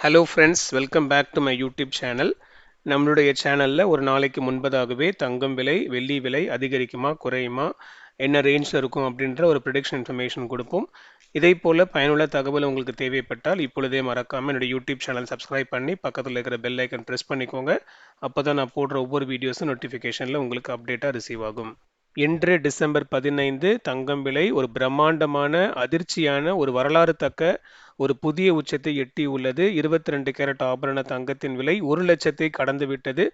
Hello friends welcome back to my YouTube channel நம்மளுடைய சேனலில் ஒரு நாளைக்கு முன்பதாகவே தங்கம் விலை வெள்ளி விலை அதிகரிக்குமா குறையுமா என்ன ரேஞ்சில் இருக்கும் அப்படின்ற ஒரு ப்ரிடிக்ஷன் இன்ஃபர்மேஷன் கொடுப்போம். இதே போல் பயனுள்ள தகவல் உங்களுக்கு தேவைப்பட்டால் இப்பொழுதே மறக்காமல் என்னுடைய யூடியூப் சேனல் சப்ஸ்கிரைப் பண்ணி பக்கத்தில் இருக்கிற பெல் ஐக்கன் ப்ரெஸ் பண்ணிக்கோங்க. அப்போ தான் நான் போடுற ஒவ்வொரு வீடியோஸும் நோட்டிஃபிகேஷனில் உங்களுக்கு அப்டேட்டாக ரிசீவ் ஆகும். இன்று டிசம்பர் பதினைந்து தங்கம் விலை ஒரு பிரம்மாண்டமான அதிர்ச்சியான ஒரு வரலாறு தக்க ஒரு புதிய உச்சத்தை எட்டி உள்ளது. இருபத்தி ரெண்டு கேரட் ஆபரண தங்கத்தின் விலை ஒரு லட்சத்தை கடந்து விட்டது.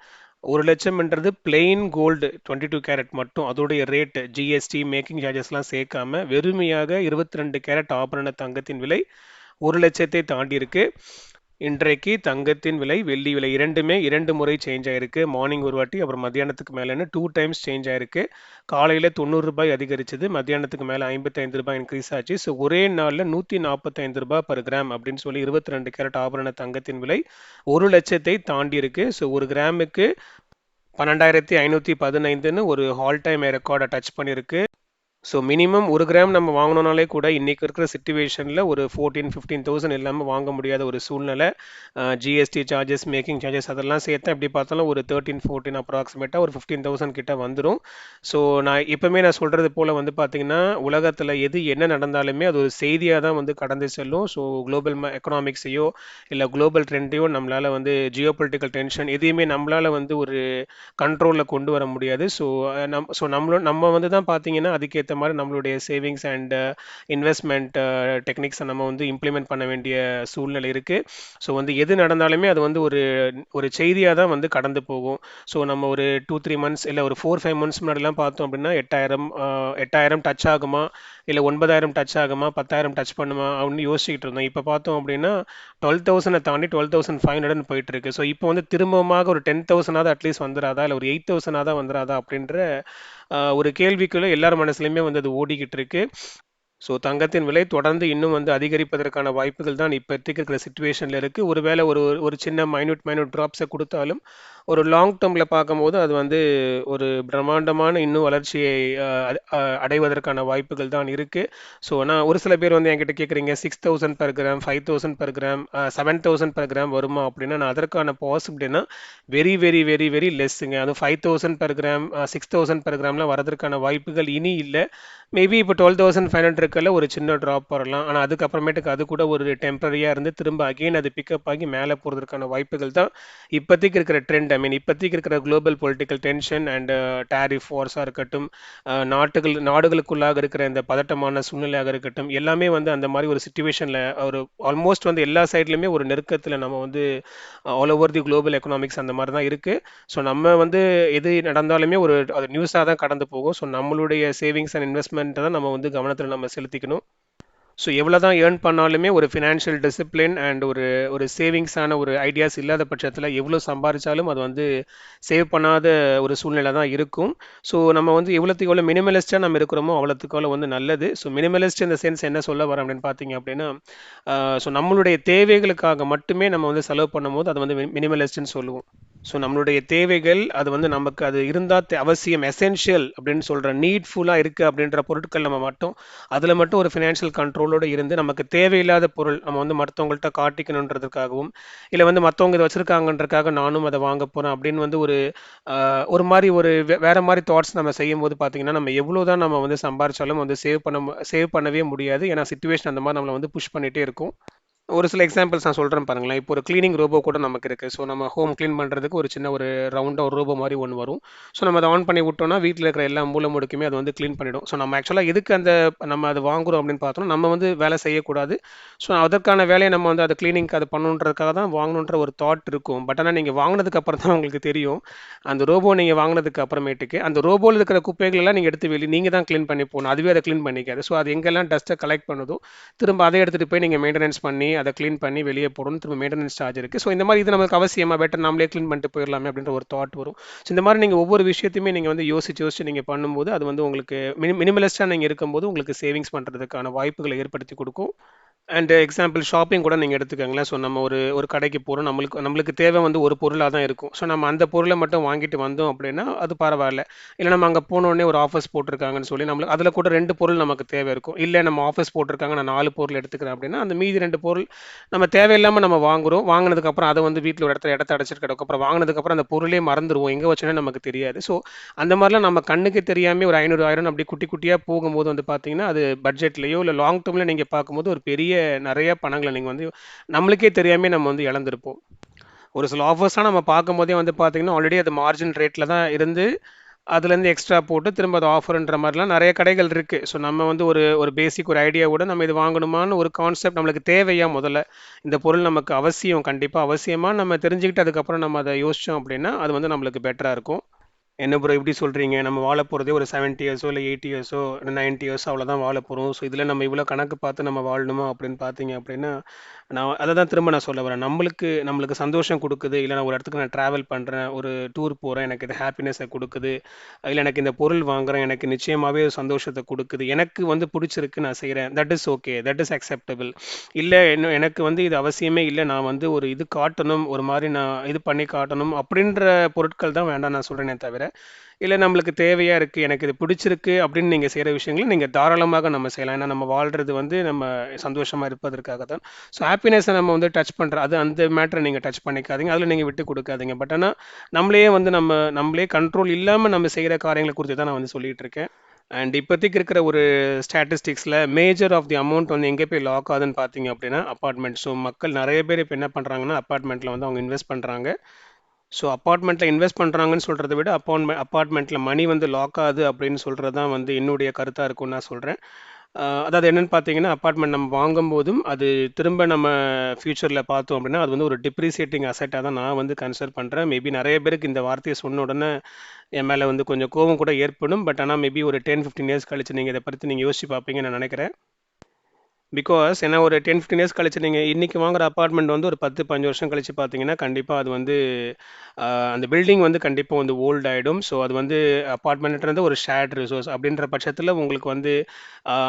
ஒரு லட்சம் என்றது plain gold twenty two carat மட்டும். அதோடைய ரேட் ஜிஎஸ்டி மேக்கிங் சார்ஜஸ்லாம் சேர்க்காம வெறுமையாக இருபத்தி ரெண்டு கேரட் ஆபரண தங்கத்தின் விலை ஒரு லட்சத்தை தாண்டி இருக்கு இன்றைக்கு தங்கத்தின் விலை வெள்ளி விலை இரண்டுமே இரண்டு முறை சேஞ்ச் ஆயிருக்கு. மார்னிங் ஒரு வாட்டி அப்புறம் மத்தியானத்துக்கு மேலேன்னு டூ டைம்ஸ் சேஞ்ச் ஆயிருக்கு. காலையில் தொண்ணூறு ரூபாய் அதிகரிச்சது மத்தியானத்துக்கு மேலே ஐம்பத்தைந்து ரூபாய் இன்க்ரீஸ் ஆச்சு. ஸோ ஒரே நாளில் நூற்றி நாற்பத்தைந்து ரூபாய் பர் கிராம் அப்படின்னு சொல்லி இருபத்தி ரெண்டு கேரட் ஆபரண தங்கத்தின் விலை ஒரு லட்சத்தை தாண்டி இருக்கு. ஸோ ஒரு கிராமுக்கு பன்னெண்டாயிரத்தி ஐநூற்றி பதினைந்துன்னு ஒரு ஹால் டைம் ரெக்கார்டை டச் பண்ணியிருக்கு. ஸோ மினிமம் ஒரு கிராம் நம்ம வாங்கினோனாலே கூட இன்றைக்கி இருக்கிற சுச்சுவேஷனில் ஒரு ஃபோர்டீன் ஃபிஃப்டீன் தௌசண்ட் இல்லாமல் வாங்க முடியாத ஒரு சூழ்நிலை ஜிஎஸ்டி சார்ஜஸ் மேக்கிங் சார்ஜஸ் அதெல்லாம் சேர்த்து எப்படி பார்த்தாலும் ஒரு தேர்ட்டின் ஃபோர்டீன் அப்ராக்சிமேட்டாக ஒரு ஃபிஃப்டீன் தௌசண்ட் கிட்ட வந்துடும் ஸோ நான் எப்போவுமே நான் சொல்கிறது போல் வந்து பார்த்திங்கன்னா உலகத்தில் எது என்ன நடந்தாலுமே அது ஒரு செய்தியாக தான் வந்து கடந்து செல்லும். ஸோ குளோபல் எக்கனாமிக்ஸையோ இல்லை குளோபல் ட்ரெண்டையோ நம்மளால் வந்து ஜியோ பொலிட்டிக்கல் டென்ஷன் எதையுமே நம்மளால் வந்து ஒரு கண்ட்ரோலில் கொண்டு வர முடியாது. ஸோ நம் ஸோ நம்மளோ நம்ம வந்து தான் பார்த்தீங்கன்னா அதுக்கேற்ற ஏற்ற மாதிரி நம்மளுடைய சேவிங்ஸ் அண்ட் இன்வெஸ்ட்மெண்ட் டெக்னிக்ஸை நம்ம வந்து இம்ப்ளிமெண்ட் பண்ண வேண்டிய சூழ்நிலை இருக்குது ஸோ வந்து எது நடந்தாலுமே அது வந்து ஒரு ஒரு செய்தியாக தான் வந்து கடந்து போகும். ஸோ நம்ம ஒரு டூ த்ரீ மந்த்ஸ் இல்லை ஒரு ஃபோர் ஃபைவ் மந்த்ஸ் முன்னாடிலாம் பார்த்தோம் அப்படின்னா எட்டாயிரம் எட்டாயிரம் டச் ஆகுமா? இல்லை ஒன்பதாயிரம் டச் ஆகுமா? பத்தாயிரம் டச் பண்ணுமா? அப்படின்னு யோசிச்சுட்டு இருந்தோம். இப்போ பார்த்தோம் அப்படின்னா டுவெல் தௌசண்டை தாண்டி டுவெல் தௌசண்ட் ஃபைவ் ஹண்ட்ரட்னு போயிட்டு இருக்கு. ஸோ இப்போ வந்து திரும்பமாக ஒரு டென் தௌசண்டாவது அட்லீஸ்ட் வந்துடாதா இல்லை ஒரு எயிட் தௌசண்டாவது வந்துடாதா அப்படின்ற ஒரு கேள்விக்குள்ள எல்லார் மனசுலையுமே வந்து அது ஓடிக்கிட்டு இருக்கு. ஸோ தங்கத்தின் விலை தொடர்ந்து இன்னும் வந்து அதிகரிப்பதற்கான வாய்ப்புகள் தான் இப்போதைக்கு இருக்கிற சுச்சுவேஷனில் இருக்குது ஒருவேளை ஒரு ஒரு சின்ன மைனூட் மைனூட் ட்ராப்ஸை கொடுத்தாலும் ஒரு லாங் டேர்மில் பார்க்கும்போது அது வந்து ஒரு பிரம்மாண்டமான இன்னும் வளர்ச்சியை அடைவதற்கான வாய்ப்புகள் தான் இருக்குது ஸோ நான் ஒரு சில பேர் வந்து என்கிட்ட கேட்குறீங்க six thousand per gram five thousand per gram seven thousand per gram வருமா அப்படின்னா நான் அதற்கான பாசிபிலிட்டினா வெரி வெரி வெரி வெரி லெஸ்ஸுங்க அது five thousand per gram six thousand per கிராம்லாம் வரதுக்கான வாய்ப்புகள் இனி இல்லை. மேபி இப்போ டுவெல் தௌசண்ட் ஃபைவ் ஹண்ட்ரட் இருக்கல ஒரு சின்ன ட்ராப் வரலாம். ஆனால் அதுக்கப்புறமேட்டுக்கு அது கூட ஒரு டெம்பரரியாக இருந்து திரும்ப அகெயின் அது பிக்கப் ஆகி மேலே போகிறதுக்கான வாய்ப்புகள் தான் இப்போதைக்கு இருக்கிற ட்ரெண்ட் ஐ மீன் இப்போதைக்கு இருக்கிற global political tension and tariff வார்ஸாக இருக்கட்டும் uh, நாட்டுகள் நாடுகளுக்குள்ளாக இருக்கிற இந்த பதட்டமான சூழ்நிலையாக இருக்கட்டும் எல்லாமே வந்து அந்த மாதிரி ஒரு சுச்சுவேஷனில் ஒரு ஆல்மோஸ்ட் வந்து எல்லா சைட்லையுமே ஒரு நெருக்கத்தில் நம்ம வந்து all over the global economics அந்த மாதிரி தான் இருக்குது ஸோ நம்ம வந்து எது நடந்தாலுமே ஒரு அது நியூஸாக தான் கடந்து போகும். ஸோ நம்மளுடைய சேவிங்ஸ் அண்ட் இன்வெஸ்ட்மெண்ட்டை தான் நம்ம வந்து கவனத்தில் நம்ம செலுத்திக்கணும். ஸோ எவ்வளோ தான் ஏர்ன் பண்ணாலுமே ஒரு ஃபினான்ஷியல் டிசிப்ளின் அண்ட் ஒரு ஒரு சேவிங்ஸான ஒரு ஐடியாஸ் இல்லாத பட்சத்தில் எவ்வளோ சம்பாதிச்சாலும் அது வந்து சேவ் பண்ணாத ஒரு சூழ்நிலை தான் இருக்கும். ஸோ நம்ம வந்து எவ்வளோத்துக்கு எவ்வளோ மினிமலிஸ்ட்டாக நம்ம இருக்கிறோமோ அவ்வளோத்துக்கு எவ்வளோ வந்து நல்லது. ஸோ மினிமலிஸ்ட் இந்த சென்ஸ் என்ன சொல்ல வரோம் அப்படின்னு பார்த்தீங்க அப்படின்னா ஸோ நம்மளுடைய தேவைகளுக்காக மட்டுமே நம்ம வந்து செலவு பண்ணும்போது அது வந்து மினிமலிஸ்ட்னு சொல்லுவோம். ஸோ நம்மளுடைய தேவைகள் அது வந்து நமக்கு அது இருந்தால் அவசியம் எசென்ஷியல் அப்படின்னு சொல்கிற நீட்ஃபுல்லாக இருக்குது அப்படின்ற பொருட்கள் நம்ம மட்டும் அதில் மட்டும் ஒரு ஃபினான்ஷியல் கண்ட்ரோலோடு இருந்து நமக்கு தேவையில்லாத பொருள் நம்ம வந்து மற்றவங்கள்ட்ட காட்டிக்கணுன்றதுக்காகவும் இல்லை வந்து மற்றவங்க இதை வச்சுருக்காங்கன்றதுக்காக நானும் அதை வாங்க போகிறேன் அப்படின்னு வந்து ஒரு ஒரு மாதிரி ஒரு வேறு மாதிரி தாட்ஸ் நம்ம செய்யும் போது பார்த்தீங்கன்னா நம்ம எவ்வளோ தான் நம்ம வந்து சம்பாரிச்சாலும் வந்து சேவ் பண்ண சேவ் பண்ணவே முடியாது. ஏன்னா சுச்சுவேஷன் அந்த மாதிரி நம்மளை வந்து புஷ் பண்ணிகிட்டே இருக்கும். ஒரு சில எக்ஸாம்பிள்ஸ் நான் சொல்கிறேன் பாருங்களேன். இப்போ ஒரு க்ளீனிங் ரோபோ கூட நமக்கு இருக்குது ஸோ நம்ம ஹோம் க்ளீன் பண்ணுறதுக்கு ஒரு சின்ன ஒரு ரவுண்டாக ஒரு ரோபோ மாதிரி ஒன்று வரும். ஸோ நம்ம அதை ஆன் பண்ணி விட்டோம்னா வீட்டில் இருக்கிற எல்லா மூல முடுக்குமே அது வந்து க்ளீன் பண்ணிடும். ஸோ நம்ம ஆக்சுவலாக எதுக்கு அந்த நம்ம அதை வாங்குறோம் அப்படின்னு பார்த்தோம்னா நம்ம வந்து வேலை செய்யக்கூடாது. ஸோ அதற்கான வேலையை நம்ம வந்து அதை க்ளீனிங்க்கு அது பண்ணணுன்றதுக்காக தான் வாங்கணுன்ற ஒரு தாட் இருக்கும். பட் ஆனால் நீங்கள் வாங்கினதுக்கு அப்புறம் தான் உங்களுக்கு தெரியும். அந்த ரோபோ நீங்கள் வாங்கினதுக்கு அப்புறமேட்டுக்கு அந்த ரோபோவில் இருக்கிற குப்பைகளெல்லாம் நீங்கள் எடுத்து வெளியே நீங்கள் தான் க்ளீன் பண்ணி போகணும். அதுவே அதை க்ளீன் பண்ணிக்காது. ஸோ அது எங்கெல்லாம் டஸ்ட்டை கலெக்ட் பண்ணுதோ திரும்ப அதை எடுத்துகிட்டு போய் நீங்கள் மெயின்டெனன்ஸ் பண்ணி அதை க்ளீன் பண்ணி வெளியே போடணும் திரும்ப மெயின்டெனன்ஸ் சார்ஜ் இருக்குது ஸோ இந்த மாதிரி இது நமக்கு அவசியமாக பெட்டர் நாமளே க்ளீன் பண்ணிட்டு போயிடலாமே அப்படின்ற ஒரு தாட் வரும். ஸோ இந்த மாதிரி நீங்கள் ஒவ்வொரு விஷயத்தையுமே நீங்கள் வந்து யோசிச்சு யோசிச்சு நீங்கள் பண்ணும்போது அது வந்து உங்களுக்கு மினி மினிமலிஸ்டாக நீங்கள் இருக்கும்போது உங்களுக்கு சேவிங்ஸ் பண்ணுறதுக்கான வாய்ப்புகளை ஏற்படுத்தி கொடுக்கும். அண்ட் எக்ஸாம்பிள் ஷாப்பிங் கூட நீங்கள் எடுத்துக்கோங்களேன். ஸோ நம்ம ஒரு ஒரு கடைக்கு போகிறோம் நம்மளுக்கு நம்மளுக்கு தேவை வந்து ஒரு பொருளாக தான் இருக்கும். ஸோ நம்ம அந்த பொருளை மட்டும் வாங்கிட்டு வந்தோம் அப்படின்னா அது பரவாயில்ல. இல்லை நம்ம அங்கே போனோடனே ஒரு ஆஃபர்ஸ் போட்டிருக்காங்கன்னு சொல்லி நம்மளுக்கு அதில் கூட ரெண்டு பொருள் நமக்கு தேவை இருக்கும். இல்லை நம்ம ஆஃபர்ஸ் போட்டிருக்காங்க நான் நாலு பொருள் எடுத்துக்கிறேன் அப்படின்னா அந்த மீதி ரெண்டு பொருள் நம்ம தேவையில்லாமல் நம்ம வாங்குறோம். வாங்கினதுக்கப்புறம் அதை வந்து வீட்டில் ஒரு இடத்துல இடத்த அடைச்சிட்டு கிடக்கும் அப்புறம் வாங்கினதுக்கப்புறம் அந்த பொருளே மறந்துடுவோம் எங்கே வச்சோன்னே நமக்கு தெரியாது. ஸோ அந்த மாதிரிலாம் நம்ம கண்ணுக்கு தெரியாமல் ஒரு ஐநூறு ஆயிரம் அப்படி குட்டி குட்டியாக போகும்போது வந்து பார்த்தீங்கன்னா அது பட்ஜெட்லேயோ இல்லை லாங் டேர்மில் நீங்கள் பார்க்கும்போது ஒரு பெரிய நிறைய பணங்களை நீங்கள் வந்து நம்மளுக்கே தெரியாமல் நம்ம வந்து இழந்திருப்போம். ஒரு சில ஆஃபர்ஸ்லாம் நம்ம பார்க்கும்போதே வந்து பார்த்தீங்கன்னா ஆல்ரெடி அது மார்ஜின் ரேட்டில் தான் இருந்து அதுலேருந்து எக்ஸ்ட்ரா போட்டு திரும்ப அது ஆஃபர்ன்ற மாதிரிலாம் நிறைய கடைகள் இருக்குது ஸோ நம்ம வந்து ஒரு ஒரு பேசிக் ஒரு ஐடியாவோட நம்ம இது வாங்கணுமான்னு ஒரு கான்செப்ட் நம்மளுக்கு தேவையா முதல்ல? இந்த பொருள் நமக்கு அவசியம் கண்டிப்பாக அவசியமாக நம்ம தெரிஞ்சுக்கிட்டு அதுக்கப்புறம் நம்ம அதை யோசித்தோம் அப்படின்னா அது வந்து நம்மளுக்கு பெட்டராக இருக்கும். என்ன ப்ரோ இப்படி சொல்கிறீங்க நம்ம வாழ போகிறதே ஒரு செவன்ட்டி இயர்ஸோ இல்லை எயிட்டி இயர்ஸோ நைன்ட்டி இயர்ஸோ அவ்வளோதான் வாழ போகிறோம் ஸோ இதில் நம்ம இவ்வளோ கணக்கு பார்த்து நம்ம வாழணுமா அப்படின்னு பார்த்தீங்க அப்படின்னா நான் அதை தான் திரும்ப நான் சொல்ல வரேன். நம்மளுக்கு நம்மளுக்கு சந்தோஷம் கொடுக்குது. இல்லை நான் ஒரு இடத்துக்கு நான் ட்ராவல் பண்ணுறேன் ஒரு டூர் போகிறேன் எனக்கு இது ஹாப்பினஸை கொடுக்குது. இல்லை எனக்கு இந்த பொருள் வாங்குகிறேன் எனக்கு நிச்சயமாகவே சந்தோஷத்தை கொடுக்குது. எனக்கு வந்து பிடிச்சிருக்கு நான் செய்கிறேன் that is okay that is acceptable இல்லை என்ன எனக்கு வந்து இது அவசியமே இல்லை. நான் வந்து ஒரு இது காட்டணும் ஒரு மாதிரி நான் இது பண்ணி காட்டணும் அப்படின்ற பொருட்கள் தான் வேண்டாம் நான் சொல்கிறேனே தவிர இல்லை நம்மளுக்கு தேவையாக இருக்குது எனக்கு இது பிடிச்சிருக்கு அப்படின்னு நீங்கள் செய்கிற விஷயங்களை நீங்கள் தாராளமாக நம்ம செய்யலாம். ஏன்னா நம்ம வாழ்கிறது வந்து நம்ம சந்தோஷமாக இருப்பதற்காக தான். ஸோ ஹாப்பினஸை நம்ம வந்து டச் பண்ணுற அது அந்த மேட்டரை நீங்கள் டச் பண்ணிக்காதீங்க. அதில் நீங்கள் விட்டு கொடுக்காதீங்க. பட் ஆனால் நம்மளே வந்து நம்ம நம்மளே கண்ட்ரோல் இல்லாமல் நம்ம செய்கிற காரியங்களை குறித்து தான் நான் வந்து சொல்லிகிட்டு இருக்கேன். அண்ட் இப்போதைக்கு இருக்கிற ஒரு ஸ்டாட்டிஸ்டிக்ஸில் மேஜர் ஆஃப் தி அமௌண்ட் வந்து எங்கே போய் லாக் ஆகுதுன்னு பார்த்தீங்க அப்படின்னா அப்பார்ட்மெண்ட் ஸோ மக்கள் நிறைய பேர் இப்போ என்ன பண்ணுறாங்கன்னா அப்பார்ட்மெண்ட்டில் வந்து அவங்க இன்வெஸ்ட் பண்ணுறாங்க ஸோ அப்பார்ட்மெண்ட்டில் இன்வெஸ்ட் பண்ணுறாங்கன்னு சொல்கிறத விட அப்பார்ட்மெண்ட் அப்பார்ட்மெண்ட்டில் மணி வந்து லாக் ஆகுது அப்படின்னு சொல்கிறது தான் வந்து என்னுடைய கருத்தாக இருக்கும்னு நான் சொல்கிறேன் அதாவது என்னென்னு பார்த்தீங்கன்னா அப்பார்ட்மெண்ட் நம்ம வாங்கும்போதும் அது திரும்ப நம்ம ஃப்யூச்சரில் பார்த்தோம் அப்படின்னா அது வந்து ஒரு டிப்ரிசியேட்டிங் அசெட்டாக தான் நான் வந்து கன்சிடர் பண்ணுறேன் மேபி நிறைய பேருக்கு இந்த வார்த்தையை சொன்ன உடனே என் மேலே வந்து கொஞ்சம் கோவம் கூட ஏற்படும். பட் ஆனால் மேபி ஒரு டென் ஃபிஃப்டின் இயர்ஸ் கழிச்சு நீங்கள் இதை பற்றி நீங்கள் யோசிச்சு பார்ப்பீங்கன்னு நான் நினைக்கிறேன். பிகாஸ் ஏன்னா ஒரு டென் ஃபிஃப்டின் இயர்ஸ் கழிச்சு நீங்கள் இன்றைக்கி வாங்குற அப்பார்ட்மெண்ட் வந்து ஒரு பத்து பஞ்சு வருஷம் கழிச்சு பார்த்தீங்கன்னா கண்டிப்பாக அது வந்து அந்த பில்டிங் வந்து கண்டிப்பாக வந்து ஓல்ட் ஆகிடும் ஸோ அது வந்து அப்பார்ட்மெண்ட்ன்றது ஒரு ஷேர்ட் ரிசோர்ஸ் அப்படின்ற பட்சத்தில் உங்களுக்கு வந்து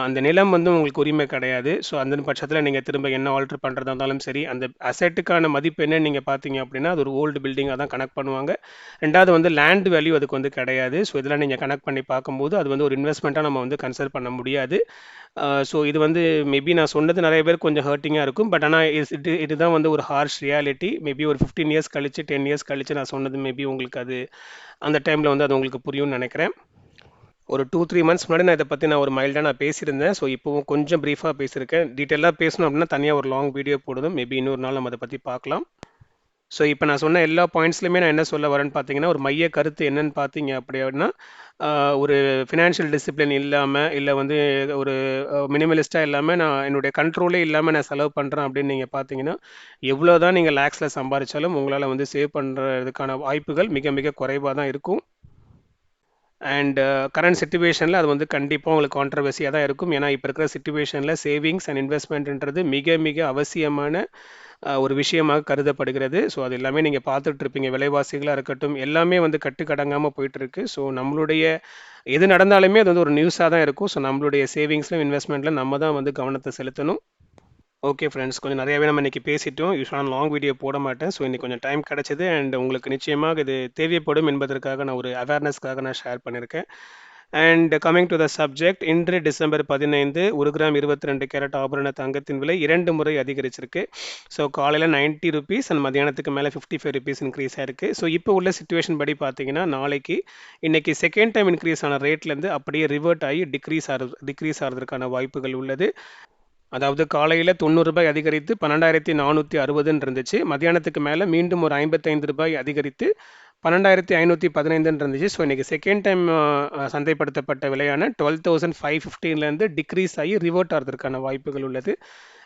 அந்த நிலம் வந்து உங்களுக்கு உரிமை கிடையாது. ஸோ அந்த பட்சத்தில் நீங்கள் திரும்ப என்ன ஆல்ட்ரு பண்ணுறதா இருந்தாலும் சரி அந்த அசெட்டுக்கான மதிப்பு என்னன்னு நீங்கள் பார்த்தீங்க அப்படின்னா அது ஒரு ஓல்டு பில்டிங்காக தான் கனெக்ட் பண்ணுவாங்க. ரெண்டாவது வந்து லேண்ட் வேல்யூ அதுக்கு வந்து கிடையாது. ஸோ இதெல்லாம் நீங்கள் கனெக்ட் பண்ணி பார்க்கும்போது அது வந்து ஒரு இன்வெஸ்ட்மெண்ட்டாக நம்ம வந்து கன்சிடர் பண்ண முடியாது. ஸோ இது வந்து மேபி நான் சொன்னது நிறைய பேர் கொஞ்சம் ஹர்ட்டிங்காக இருக்கும். பட் ஆனால் இது இதுதான் வந்து ஒரு ஹார்ஷ் ரியாலிட்டி மேபி ஒரு ஃபிஃப்டீன் இயர்ஸ் கழிச்சு டென் இயர்ஸ் கழிச்சு நான் சொன்னது மேபி உங்களுக்கு அது அந்த டைமில் வந்து அது உங்களுக்கு புரியும்னு நினைக்கிறேன். ஒரு டூ த்ரீ மந்த்ஸ் முன்னாடி நான் இதை பற்றி நான் ஒரு மைல்டாக நான் பேசியிருந்தேன். ஸோ இப்போவும் கொஞ்சம் ப்ரீஃபாக பேசியிருக்கேன். டீட்டெயிலாக பேசணும் அப்படின்னா தனியாக ஒரு லாங் வீடியோ போடுதும் மேபி இன்னொரு நாள் நம்ம அதை பற்றி பார்க்கலாம். ஸோ இப்போ நான் சொன்ன எல்லா பாயிண்ட்ஸ்லையுமே நான் என்ன சொல்ல வரேன்னு பார்த்தீங்கன்னா ஒரு மைய கருத்து என்னன்னு பார்த்தீங்க அப்படின்னா ஒரு ஃபினான்ஷியல் டிசிப்ளின் இல்லாமல் இல்லை வந்து ஒரு மினிமலிஸ்ட்டாக இல்லாமல் நான் என்னுடைய கண்ட்ரோலே இல்லாமல் நான் செலவு பண்ணுறேன் அப்படின்னு நீங்கள் பார்த்தீங்கன்னா எவ்வளோ தான் நீங்கள் லேக்ஸில் சம்பாதிச்சாலும் உங்களால் வந்து சேவ் பண்ணுறதுக்கான வாய்ப்புகள் மிக மிக குறைவாக தான் இருக்கும் அண்ட் கரண்ட் சுச்சுவேஷனில் அது வந்து கண்டிப்பாக உங்களுக்கு கான்ட்ரவர்சியாக தான் இருக்கும். ஏன்னா இப்போ இருக்கிற சுச்சுவேஷனில் சேவிங்ஸ் அண்ட் இன்வெஸ்ட்மெண்ட்ன்றது மிக மிக அவசியமான ஒரு விஷயமாக கருதப்படுகிறது. ஸோ அது எல்லாமே நீங்கள் பார்த்துட்டு இருப்பீங்க விலைவாசிகளாக இருக்கட்டும் எல்லாமே வந்து கட்டுக்கடங்காமல் போயிட்டுருக்கு ஸோ நம்மளுடைய எது நடந்தாலுமே அது வந்து ஒரு நியூஸாக தான் இருக்கும். ஸோ நம்மளுடைய சேவிங்ஸ்லையும் இன்வெஸ்ட்மெண்ட்டில் நம்ம தான் வந்து கவனத்தை செலுத்தணும். ஓகே ஃப்ரெண்ட்ஸ் கொஞ்சம் நிறையாவே நம்ம இன்றைக்கி பேசிட்டோம். யூஸ்வலாக லாங் வீடியோ போட மாட்டேன். ஸோ இன்றைக்கி கொஞ்சம் டைம் கிடச்சிது அண்ட் உங்களுக்கு நிச்சயமாக இது தேவைப்படும் என்பதற்காக நான் ஒரு அவேர்னஸ்க்காக நான் ஷேர் பண்ணியிருக்கேன். And coming to the subject இன்று டிசம்பர் பதினைந்து ஒரு கிராம் இருபத்தி ரெண்டு கேரட் ஆபரண தங்கத்தின் விலை இரண்டு முறை அதிகரிச்சிருக்கு. ஸோ காலையில் நைன்ட்டி ருபீஸ் அண்ட் மதியானத்துக்கு மேலே ஃபிஃப்டி ஃபைவ் ருபீஸ் இன்க்ரீஸ் ஆயிருக்கு. ஸோ இப்போ உள்ள சுச்சுவேஷன் படி பார்த்தீங்கன்னா நாளைக்கு இன்னைக்கு செகண்ட் டைம் இன்க்ரீஸ் ஆன ரேட்லேருந்து அப்படியே ரிவர்ட் ஆகி டிக்ரீஸ் ஆகிறது டிக்ரீஸ் ஆகிறதுக்கான வாய்ப்புகள் உள்ளது. அதாவது காலையில் தொண்ணூறு ரூபாய் அதிகரித்து பன்னெண்டாயிரத்தி நானூற்றி அறுபதுன்னு இருந்துச்சு. மத்தியானத்துக்கு மேலே மீண்டும் ஒரு ஐம்பத்தைந்து ரூபாய் அதிகரித்து பன்னெண்டாயிரத்தி ஐநூற்றி பதினைந்துன்னு இருந்துச்சு ஸோ இன்றைக்கி செகண்ட் டைம் சந்தைப்படுத்தப்பட்ட விலையான டுவெல் தௌசண்ட் ஃபைவ் ஃபிஃப்டீன்லேருந்து டிக்ரீஸ் ஆகி ரிவர்ட் ஆகிறதுக்கான வாய்ப்புகள் உள்ளது.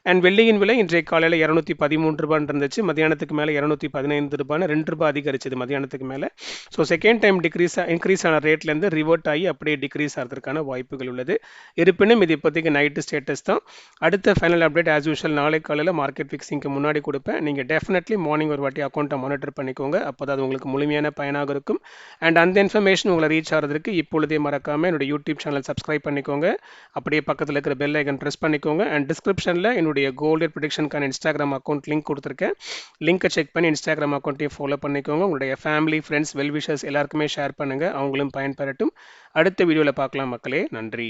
அண்ட் வெள்ளியின் விலை இன்றைய காலையில் இரநூத்தி பதிமூன்று ரூபான்னு இருந்துச்சு. மதியானத்துக்கு மேலே இரநூத்தி பதினைந்து ரூபான்னு ரெண்டு ரூபாய் அதிகரிச்சது மதியானத்துக்கு மேலே. So second time decrease increase ஆன ரேட்லேருந்து ரிவர்ட் ஆகி அப்படியே டிக்ரீஸ் ஆகிறதுக்கான வாய்ப்புகள் உள்ளது. இருப்பினும் இது இப்போதைக்கு நைட்டு ஸ்டேட்டஸ் தான். அடுத்த ஃபைனல் அப்டேட் ஆஸ் யூஷுவல் நாளை காலையில் மார்க்கெட் ஃபிக்ஸிங்க்கு முன்னாடி கொடுப்பேன். நீங்கள் டெஃபினெட்லி மார்னிங் ஒரு வாட்டி அக்கௌண்ட்டை மானிட்டர் பண்ணிக்கோங்க. அப்போ தான் அது உங்களுக்கு முழுமையான பயனாக இருக்கும். அண்ட் அந்த இன்ஃபர்மேஷன் உங்களை ரீச் ஆகிறதுக்கு இப்பொழுதே மறக்காமல் என்னோட யூடியூப் சேனல் சப்ஸ்கிரைப் பண்ணிக்கோங்க. அப்படியே பக்கத்தில் இருக்கிற பெல் ஐக்கன் ப்ரெஸ் பண்ணிக்கோங்க. அண்ட் டிஸ்கிரிப்ஷனில் என்னுடைய நம்மளுடைய கோல்டு ப்ரொடிக்ஷனுக்கான இன்ஸ்டாகிராம் அக்கௌண்ட் லிங்க் கொடுத்துருக்கேன். லிங்க்கை செக் பண்ணி இன்ஸ்டாகிராம் அக்கௌண்ட்டையும் ஃபாலோ பண்ணிக்கோங்க. உங்களுடைய ஃபேமிலி ஃப்ரெண்ட்ஸ் வெல்விஷர்ஸ் எல்லாருக்குமே ஷேர் பண்ணுங்கள் அவங்களும் பயன்பெறட்டும். அடுத்த வீடியோவில் பார்க்கலாம் மக்களே. நன்றி.